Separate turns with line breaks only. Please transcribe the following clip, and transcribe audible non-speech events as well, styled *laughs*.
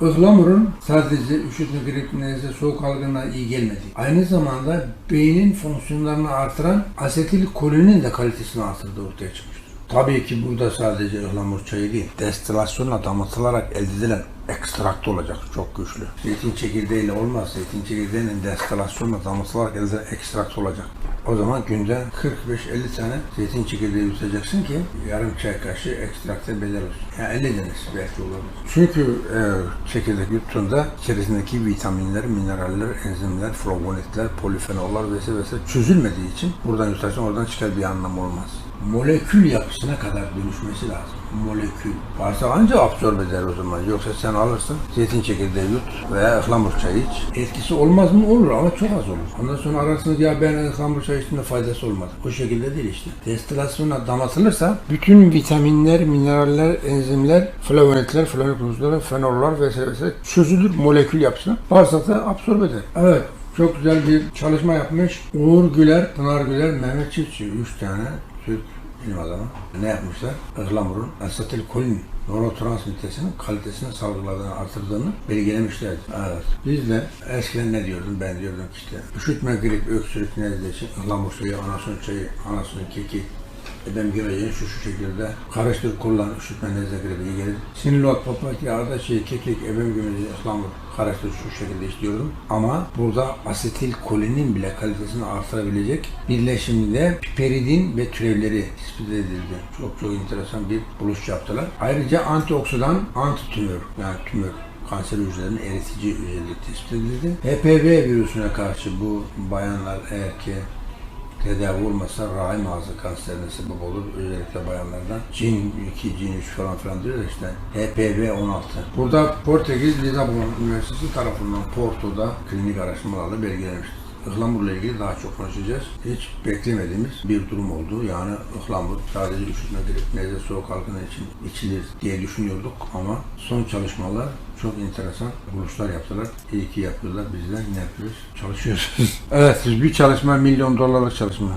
Ihlamurun sadece üşütme, grip, nezle, soğuk algınlığa iyi gelmedi. Aynı zamanda beynin fonksiyonlarını artıran asetil kolinin de kalitesini artırdığı ortaya çıkmıştır. Tabii ki burada sadece ıhlamur çayı değil, destilasyonla damıtılarak elde edilen ekstrakt olacak çok güçlü. Zeytin çekirdeğiyle olmaz. Zeytin çekirdeğinin destilasyonla damıtılarak elde edilen ekstrakt olacak. O zaman günde 45-50 tane zeytin çekirdeği yutacaksın ki yarım çay kaşığı ekstrakta bedel olsun. Yani 50 denir belki olabilir. Çünkü e, çekirdek yuttuğunda içerisindeki vitaminler, mineraller, enzimler, flavonoidler, polifenollar vesaire vesaire çözülmediği için buradan yutarsan oradan çıkar bir anlam olmaz. Molekül yapısına kadar dönüşmesi lazım. Molekül. Varsa anca absorbe eder o zaman. Yoksa sen alırsın zeytin çekirdeği yut veya ıhlamur çayı iç. Etkisi olmaz mı? Olur ama çok az olur. Ondan sonra ararsınız ya ben ıhlamur çayı içtim de faydası olmadı. O şekilde değil işte. Destilasyona damatılırsa bütün vitaminler, mineraller, enzimler, flavonoidler, flavonoidler, fenollar vesaire vesaire çözülür molekül yapısına. Bağırsakta absorbe eder. Evet. Çok güzel bir çalışma yapmış. Uğur Güler, Pınar Güler, Mehmet Çiftçi. Üç tane Türk bilim adamı. Ne yapmışlar? Ihlamurun asetilkolin nörotransmitesinin kalitesini salgıladığını, artırdığını belgelemişlerdi. Evet. Biz de eskiden ne diyordum? Ben diyordum ki işte üşütme, grip, öksürük, nezle için ıhlamur suyu, anason çayı, anason keki, e ben gireceğim şu şu şekilde karıştır kullan üşütme nezle gribi iyi gelir. Sinilot, papatya, arda şey, kekik, ebem gümeci, ıhlamur karıştır şu şekilde istiyordum. Ama burada asetil kolinin bile kalitesini artırabilecek birleşimde piperidin ve türevleri tespit edildi. Çok çok enteresan bir buluş yaptılar. Ayrıca antioksidan, antitümör yani tümör kanser hücrelerinin eritici özellik tespit edildi. HPV virüsüne karşı bu bayanlar eğer ki tedavi olmasa rahim ağzı kanserine sebep olur. Özellikle bayanlardan. Cin 2, cin 3 falan filan diyor işte. HPV 16. Burada Portekiz Lisabon Üniversitesi tarafından Porto'da klinik araştırmalarla belgelenmiştir. Ihlamurla ilgili daha çok konuşacağız. Hiç beklemediğimiz bir durum oldu. Yani ıhlamur sadece üşütme, grip, nezle, soğuk algını için içilir diye düşünüyorduk ama son çalışmalar çok enteresan buluşlar yaptılar. İyi ki yapıyorlar. Biz de ne yapıyoruz? Çalışıyoruz. *laughs* evet, bir çalışma milyon dolarlık çalışma.